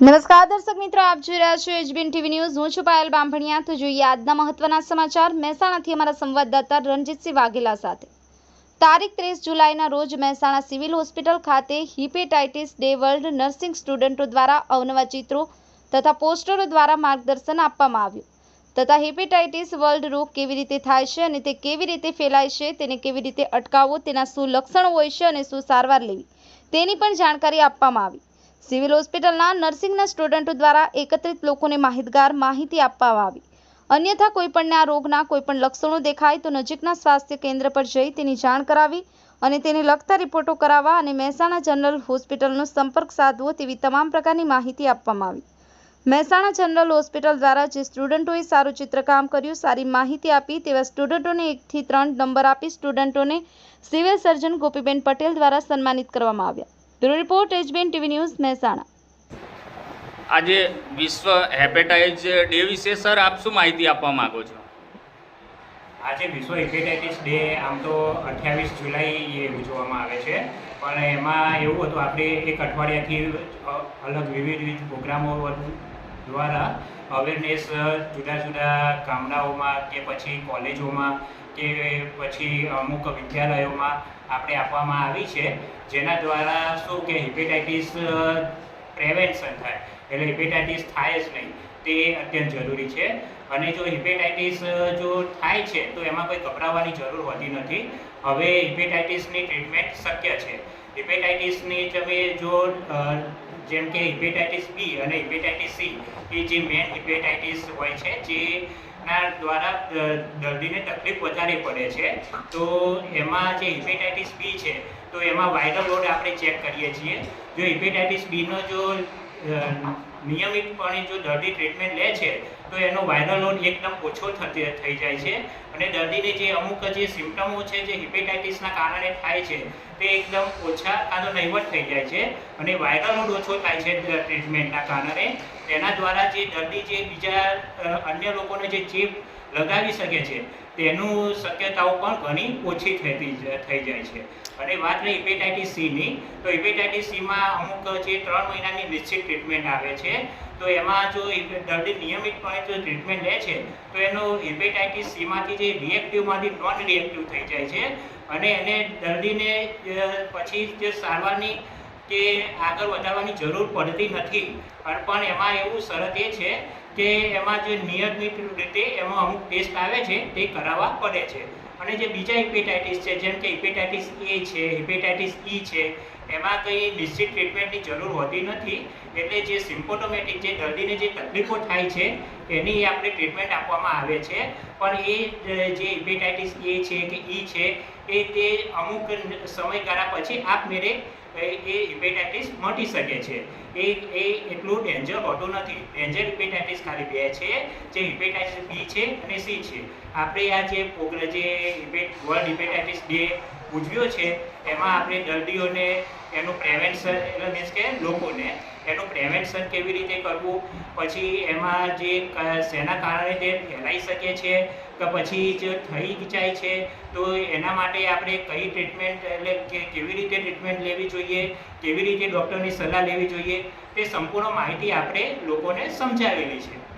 નમસ્કાર દર્શક મિત્રો, આપ જોઈ રહ્યા છો એચબીએન ટીવી ન્યૂઝ હું છું પાયલ બાંભણિયા. તો જોઈએ આજના મહત્વના સમાચાર. મહેસાણાથી અમારા સંવાદદાતા રણજીતસિંહ વાઘેલા સાથે. તારીખ ત્રીસ જુલાઈના રોજ મહેસાણા સિવિલ હોસ્પિટલ ખાતે હિપેટાઇટિસ ડે વર્લ્ડ નર્સિંગ સ્ટુડન્ટો દ્વારા અવનવા ચિત્રો તથા પોસ્ટરો દ્વારા માર્ગદર્શન આપવામાં આવ્યું. તથા હિપેટાઇટિસ વર્લ્ડ રોગ કેવી રીતે થાય છે અને તે કેવી રીતે ફેલાય છે, તેને કેવી રીતે અટકાવવો, તેના શું લક્ષણો હોય છે અને શું સારવાર લેવી, તેની પણ જાણકારી આપવામાં આવી. સિવિલ હોસ્પિટલના નર્સિંગના સ્ટુડન્ટો દ્વારા એકત્રિત લોકોને માહિતગાર માહિતી આપવામાં આવી. અન્યથા કોઈપણને આ રોગના કોઈપણ લક્ષણો દેખાય તો નજીકના સ્વાસ્થ્ય કેન્દ્ર પર જઈ તેની જાણ કરાવી અને તેને લગતા રિપોર્ટો કરાવવા અને મહેસાણા જનરલ હોસ્પિટલનો સંપર્ક સાધવો તેવી તમામ પ્રકારની માહિતી આપવામાં આવી. મહેસાણા જનરલ હોસ્પિટલ દ્વારા જે સ્ટુડન્ટોએ સારું ચિત્રકામ કર્યું, સારી માહિતી આપી તેવા સ્ટુડન્ટોને એકથી ત્રણ નંબર આપી સ્ટુડન્ટોને સિવિલ સર્જન ગોપીબેન પટેલ દ્વારા સન્માનિત કરવામાં આવ્યા. Bureau report HBN TV news Mehsana આજે વિશ્વ હેપેટાઇટિસ ડે વિશે સર આપ શું માહિતી આપવા માંગો છો? આજે વિશ્વ હેપેટાઇટિસ ડે આમ તો અઠ્યાવીસ જુલાઈએ ઉજવવામાં આવે છે. પણ એમાં એવું હતું આપણે એક અઠવાડિયાથી અલગ વિવિધ વિવિધ પ્રોગ્રામો દ્વારા અવેરનેસ જુદા જુદા ગામડાઓમાં કે પછી કોલેજોમાં કે પછી અમુક વિદ્યાલયોમાં આપણે આપવામાં આવી છે, જેના દ્વારા શું કે હિપેટાઇટિસ પ્રેવેન્શન થાય. એટલે હિપેટાઇટિસ થાય જ નહીં. તે અત્યંત જરૂરી છે. અને જો હિપેટાઇટિસ જો થાય છે, તો એમાં કોઈ ગભરાવાની જરૂર હોતી નથી. હવે હિપેટાઇટિસની ટ્રીટમેન્ટ શક્ય છે. હિપેટાઇટિસની તમે જો જેમ કે હિપેટાઇટિસ બી અને હિપેટાઇટિસ સી, એ જે મેન હિપેટાઇટિસ હોય છે જે ના દ્વારા દર્દીને તકલીફ વધારે પડે છે, તો એમાં જે હિપેટાઇટિસ બી છે, તો એમાં વાયરલ લોડ આપણે ચેક કરીએ છીએ. જો હિપેટાઇટિસ બીનો જો નિયમિતપણે જો દર્દી ટ્રીટમેન્ટ લે છે તો એનો વાયરલ લોડ એકદમ ઓછો થતી થઈ જાય છે. અને દર્દીને જે અમુક જે સિમ્ટમો છે, જે હિપેટાઇટિસના કારણે થાય છે, તે એકદમ ઓછા કાં તો નહીવત થઈ જાય છે અને વાયરલ લોડ ઓછો થાય છે ટ્રીટમેન્ટના કારણે. તેના દ્વારા જે દર્દી જે બીજા અન્ય લોકોને જે ચેપ લગાવી શકે છે, તેનું શક્યતાઓ પણ ઘણી ઓછી થતી થઈ જાય છે. અને વાત રહી હિપેટાઇટિસ સીની તો હિપેટાઇટિસ સીમાં અમુક જે ત્રણ મહિનાની નિશ્ચિત ટ્રીટમેન્ટ આવે છે. તો એમાં જો દર્દી નિયમિતપણે જો ટ્રીટમેન્ટ લે છે, તો એનો હિપેટાઇટિસ સીમાંથી જે રિએક્ટિવમાંથી નોન રિએક્ટિવ થઈ જાય છે. અને એને દર્દીને પછી જે સારવારની કે આગળ વધારવાની જરૂર પડતી નથી. પણ એમાં એવું શરત એ છે કે એમાં જે નિયમિત રીતે એમાં અમુક ટેસ્ટ આવે છે, તે કરાવવા પડે છે. અને જે બીજા હિપેટાઇટિસ છે, જેમ કે હિપેટાઇટિસ એ છે, હિપેટાઇટિસ ઈ છે, એમાં કંઈ નિશ્ચિત ટ્રીટમેન્ટની જરૂર હોતી નથી. એટલે જે સિમ્પોટોમેટિક જે દર્દીને જે તકલીફો થાય છે, એની આપણે ટ્રીટમેન્ટ આપવામાં આવે છે. પણ એ જે હિપેટાઇટિસ એ છે કે ઈ છે, એ તે અમુક સમયગાળા પછી આપમેળે એ હિપેટાઇટિસ મટી શકે છે. એ એ એટલું ડેન્જર હોતું નથી. ડેન્જર હિપેટાઇટિસ ખાલી બે છે. જે હિપેટાઇટિસ બી છે અને સી છે. આપણે આ જે જે વર્લ્ડ હિપેટાઇટિસ ડે ઉજવ્યો છે, એમાં આપણે દર્દીઓને એનું પ્રેવેન્શન એટલે મીન્સ કે લોકોને એનું પ્રેવેન્શન કેવી રીતે કરવું, પછી એમાં જે શેના કારણે તે ફેલાઈ શકે છે, કે પછી જે થઈ જાય છે, તો એના માટે આપણે કઈ ટ્રીટમેન્ટ એટલે કે કેવી રીતે ટ્રીટમેન્ટ લેવી જોઈએ, કેવી રીતે ડૉક્ટરની સલાહ લેવી જોઈએ, તે સંપૂર્ણ માહિતી આપણે લોકોને સમજાવેલી છે.